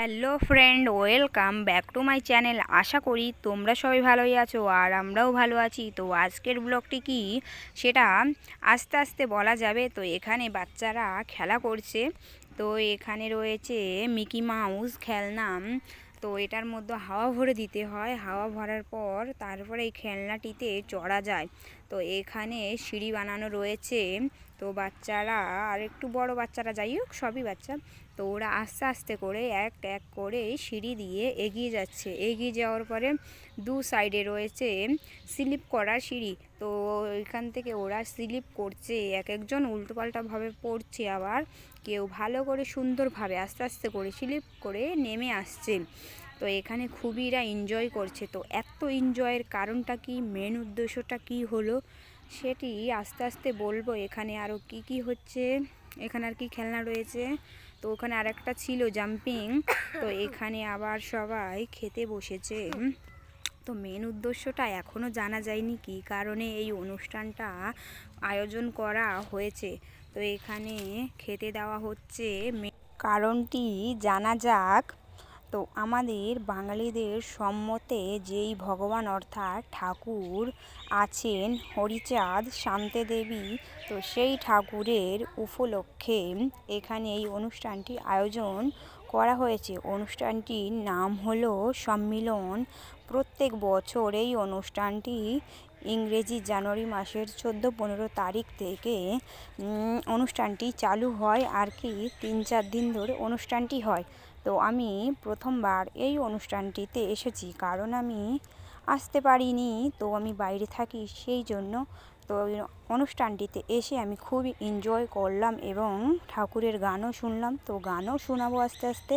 Hello friend, welcome back to my channel. আশা করি তোমরা সবাই ভালোই আছো আর আমরাও ভালো আছি। তো আজকের ব্লগটি কি? সেটা আস্তে আস্তে বলা যাবে। তো এখানে বাচ্চারা খেলা করছে। তো এখানে রয়েছে মিকি মাউস খেলনাম তো এটার মধ্যে হাওয়া ভরে দিতে হয়। হাওয়া ভরার পর তারপরে এই খেলনাটিতে চড়া যায়। তো এখানে সিঁড়ি বানানো রয়েছে। তো বাচ্চারা, আর একটু বড় বাচ্চারা যাই হোক, সবই বাচ্চা। তো ওরা আস্তে আস্তে করে এক এক করে সিঁড়ি দিয়ে এগিয়ে যাচ্ছে। এগিয়ে যাওয়ার পরে দু সাইডে রয়েছে স্লিপ করা সিঁড়ি। তো এখান থেকে ওরা স্লিপ করছে, এক একজন উল্টোপাল্টাভাবে পড়ছে আবার। কেউ ভালো করে সুন্দরভাবে আস্তে আস্তে করে স্লিপ করে নেমে আসছে। তো এখানে খুবই এরা এনজয় করছে। তো এত এনজয়ের কারণটা কি? মেন উদ্দেশ্যটা কি হলো? সেটি আস্তে আস্তে বলব, এখানে আরও কি কি হচ্ছে, এখানে আর কি খেলনা রয়েছে। তো ওখানে আর একটা ছিল জাম্পিং, তো এখানে আবার সবাই খেতে বসেছে। তো মেন উদ্দেশ্যটা এখনও জানা যায়নি কি কারণে এই অনুষ্ঠানটা আয়োজন করা হয়েছে। তো এখানে খেতে দেওয়া হচ্ছে কারণটি জানা যাক তো আমাদের বাঙালিদের সম্মতে যেই ভগবান অর্থাৎ ঠাকুর আছেন হরিচাঁদ শান্তিদেবী, তো সেই ঠাকুরের উপলক্ষে এখানে এই অনুষ্ঠানটি আয়োজন করা হয়েছে। অনুষ্ঠানটির নাম হলো সম্মিলন। প্রত্যেক বছর এই অনুষ্ঠানটি ইংরেজি জানুয়ারি মাসের চোদ্দ পনেরো তারিখ থেকে অনুষ্ঠানটি চালু হয় আর কি তিন চার দিন ধরে অনুষ্ঠানটি হয়। তো আমি প্রথমবার এই অনুষ্ঠানটিতে এসেছি। কারণ আমি আসতে পারিনি, তো আমি বাইরে থাকি সেই জন্য। তো অনুষ্ঠানটিতে এসে আমি খুবই এনজয় করলাম এবং ঠাকুরের গানও শুনলাম। তো গানও শোনাবো আস্তে আস্তে।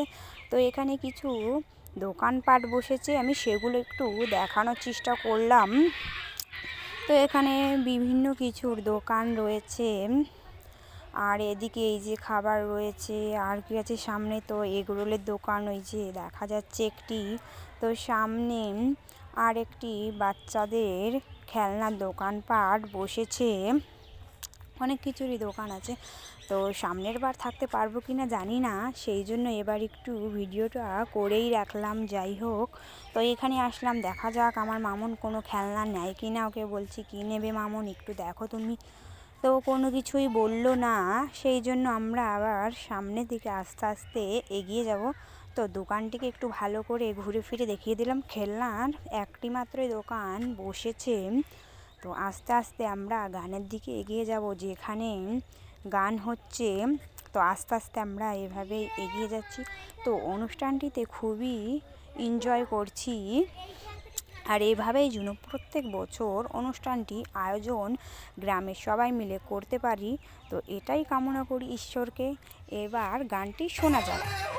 তো এখানে কিছু দোকানপাট বসেছে, আমি সেগুলো একটু দেখানোর চেষ্টা করলাম। তো এখানে বিভিন্ন কিছুর দোকান রয়েছে। আর এদিকে এই যে খাবার রয়েছে, আর কি আছে সামনে? তো এগরোলের দোকান, ওই যে দেখা যাচ্ছে একটি। তো সামনে আর একটি বাচ্চাদের খেলনার দোকানপাট বসেছে। অনেক কিছুরই দোকান আছে। তো সামনের বার থাকতে পারব কি না জানি না। সেই জন্য এবার একটু ভিডিওটা করেই রাখলাম, যাই হোক। তো এখানে আসলাম, দেখা যাক আমার মামুন কোনো খেলনা নেয় কি না ওকে বলছি, কী নেবে মামুন? একটু দেখো তুমি। তো কোনো কিছুই বলল না। সেই জন্য আমরা আবার সামনের দিকে আস্তে আস্তে এগিয়ে যাব। তো দোকানটিকে একটু ভালো করে ঘুরে ফিরে দেখিয়ে দিলাম। খেলনার একটি মাত্রই দোকান বসেছে। তো আস্তে আস্তে আমরা গানের দিকে এগিয়ে যাব যেখানে গান হচ্ছে। তো আস্তে আস্তে আমরা এভাবে এগিয়ে যাচ্ছি। তো অনুষ্ঠানটিতে খুবই এনজয় করছি। আর এভাবেই যেন প্রত্যেক বছর অনুষ্ঠানটি আয়োজন গ্রামের সবাই মিলে করতে পারি। তো এটাই কামনা করি ঈশ্বরকে। এবার গানটি শোনা যাক।